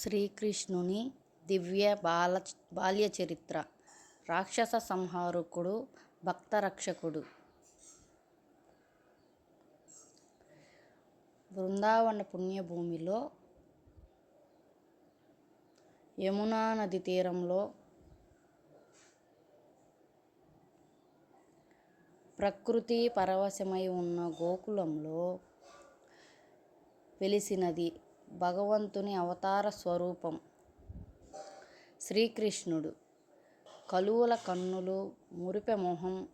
శ్రీకృష్ణుని దివ్య బాల బాల్య చరిత్ర రాక్షస సంహారకుడు భక్త రక్షకుడు బృందావన పుణ్యభూమిలో యమునా నది తీరంలో ప్రకృతి పరవశమై ఉన్న గోకులంలో వెలిసినది భగవంతుని అవతార స్వరూపం. శ్రీకృష్ణుడు కలువుల కన్నులు మురిపె మొహం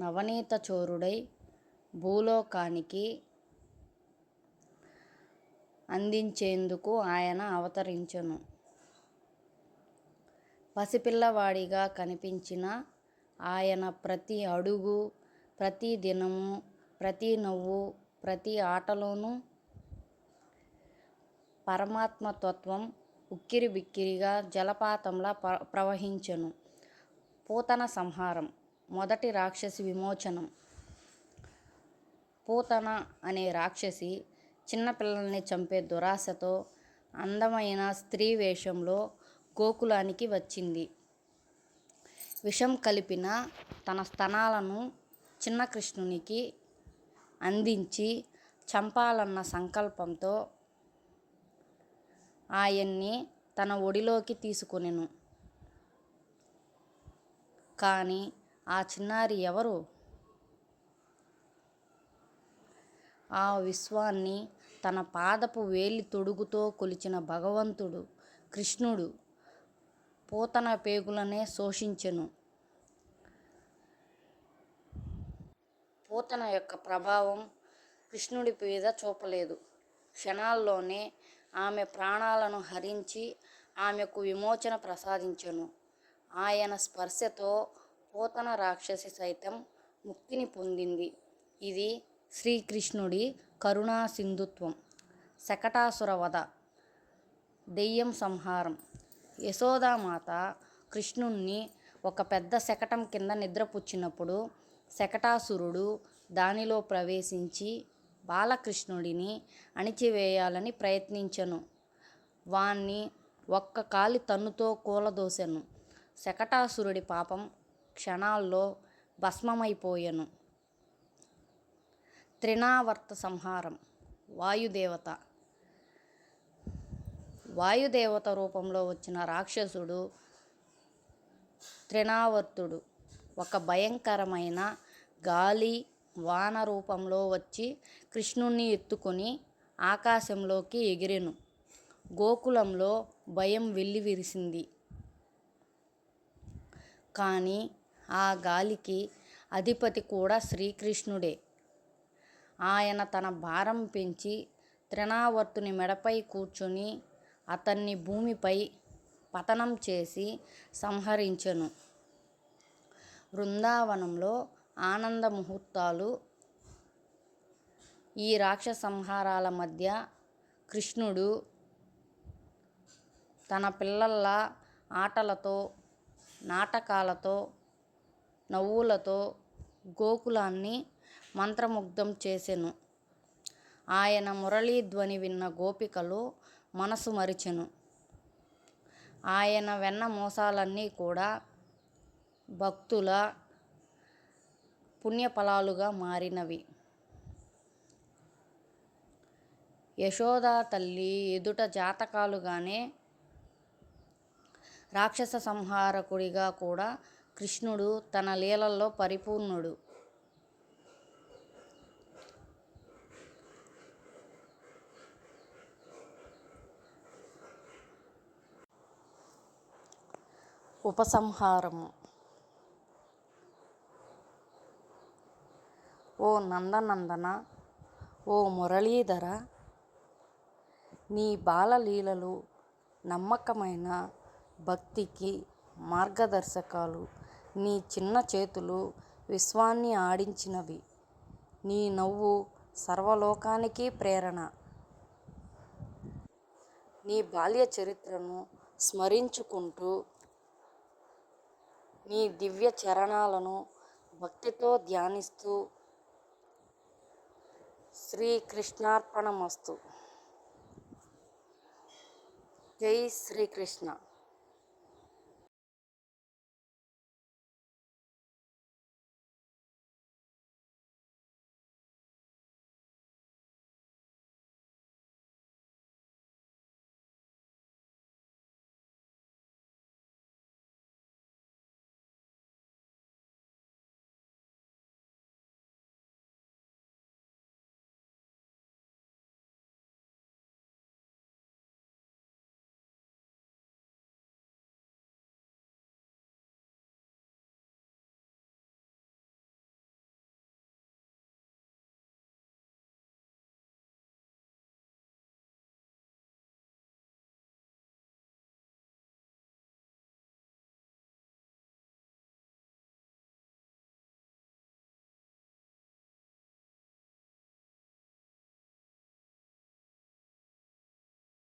నవనీత చోరుడై భూలోకానికి అందించేందుకు ఆయన అవతరించెను. పసిపిల్లవాడిగా కనిపించిన ఆయన ప్రతి అడుగు ప్రతి దినము ప్రతి నవ్వు ప్రతి ఆటలోనూ పరమాత్మ తత్వం ఉక్కిరిబిక్కిరిగా జలపాతంలా ప్ర ప్రవహించెను. పూతన సంహారం మొదటి రాక్షసి విమోచనం. పూతన అనే రాక్షసి చిన్నపిల్లల్ని చంపే దురాశతో అందమైన స్త్రీ వేషంలో గోకులానికి వచ్చింది. విషం కలిపిన తన స్తనాలను చిన్న కృష్ణునికి అందించి చంపాలన్న సంకల్పంతో ఆయన్ని తన ఒడిలోకి తీసుకొనెను. కానీ ఆ చిన్నారి ఎవరు? ఆ విశ్వాన్ని తన పాదపు వేలి తొడుగుతో కొలిచిన భగవంతుడు కృష్ణుడు పూతన పేగులనే శోషించెను. పూతన యొక్క ప్రభావం కృష్ణుడి మీద చూపలేదు. క్షణాల్లోనే ఆమె ప్రాణాలను హరించి ఆమెకు విమోచన ప్రసాదించెను. ఆయన స్పర్శతో పోతన రాక్షసి సైతం ముక్తిని పొందింది. ఇది శ్రీకృష్ణుడి కరుణా సింధుత్వం శకటాసుర వధ. దెయ్యం సంహారం. యశోదామాత కృష్ణుణ్ణి ఒక పెద్ద శకటం కింద నిద్రపుచ్చినప్పుడు శకటాసురుడు దానిలో ప్రవేశించి బాలకృష్ణుడిని అణిచివేయాలని ప్రయత్నించెను. వాణ్ణి ఒక్క కాలి తన్నుతో కూలదోసెను. శకటాసురుడి పాపం క్షణాల్లో భస్మమైపోయెను. త్రినావర్త సంహారం. వాయుదేవత. వాయుదేవత రూపంలో వచ్చిన రాక్షసుడు త్రినావర్తుడు ఒక భయంకరమైన గాలి వాన రూపంలో వచ్చి కృష్ణుణ్ణి ఎత్తుకొని ఆకాశంలోకి ఎగిరెను. గోకులంలో భయం వెల్లివిరిసింది కానీ ఆ గాలికి అధిపతి కూడా శ్రీకృష్ణుడే. ఆయన తన భారం పెంచి త్రినావర్తుని మెడపై కూర్చొని అతన్ని భూమిపై పతనం చేసి సంహరించెను. బృందావనంలో ఆనంద ముహూర్తాలు. ఈ రాక్షస సంహారాల మధ్య కృష్ణుడు తన పిల్లల ఆటలతో నాటకాలతో నవ్వులతో గోకులాన్ని మంత్రముగ్ధం చేసెను. ఆయన మురళీధ్వని విన్న గోపికలు మనసు మరిచెను. ఆయన వెన్న మోసాలన్నీ కూడా భక్తుల పుణ్యఫలాలుగా మారినవి. యశోదా తల్లి ఎదుట జాతకాలుగానే రాక్షస సంహారకుడిగా కూడా కృష్ణుడు తన లీలల్లో పరిపూర్ణుడు. ఉపసంహారము. ఓ నందనందన ఓ మురళీధర నీ బాలలీలలు నమ్మకమైన భక్తికి మార్గదర్శకాలు. నీ చిన్న చేతులు విశ్వాన్ని ఆడించినవి. నీ నవ్వు సర్వలోకానికి ప్రేరణ. నీ బాల్య చరిత్రను స్మరించుకుంటూ నీ దివ్య చరణాలను భక్తితో ధ్యానిస్తూ శ్రీకృష్ణార్పణమస్తు. జై శ్రీకృష్ణ.